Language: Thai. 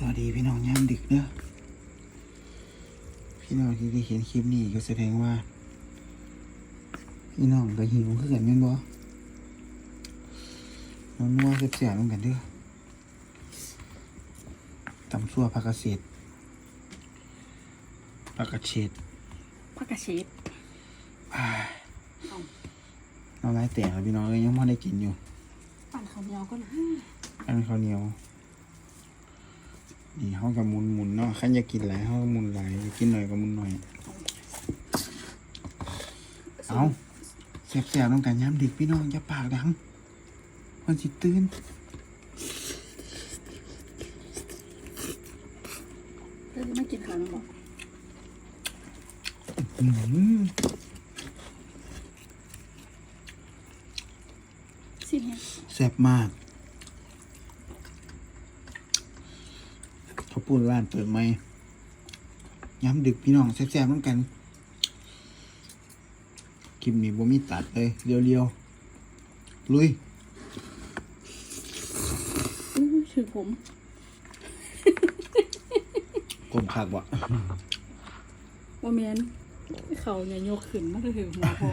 สวัสดีพี่น้องยามดึกเด้อพี่น้องที่ได้เห็นคลิปนี้ก็แสดงว่า พี่น้องก็หิวคือกันแม่นบ่น้องนัวเสียบๆเหมือนกันเด้อตำซั่วผักกระเศษผักกระเฉดผักกระเชีดอ้ายน้ำลายแตกแล้วพี่น้องเอ้ยยังไม่ได้กินอยู่ ปั่นข้าวเหนียวก็นะอันข้าวเหนียว นี่เขากับมุนมุนๆเนาะขันอยากกินหลายเขาก็มุนหลายอยากกินหน่อยก็มุนหน่อย เอาแสบๆต้องการย้ำดึกพี่น้องอย่าปากดังมันสิตื่นเดี๋ยวไม่กินข้าวแล้วบอกอื้อหือสิเนี่ยแสบมาก เขาพูดร้านเปิดไหมย้ำดึกพี่น้องแสบๆต้องกันคลิปนี้บ่มีตัดเลยเรียวๆ ลุยอู้ชื่อผมกลมคักบ่ว่าเมียนเขาเนี่ยโยกขึ้นมาถึงหัวพอ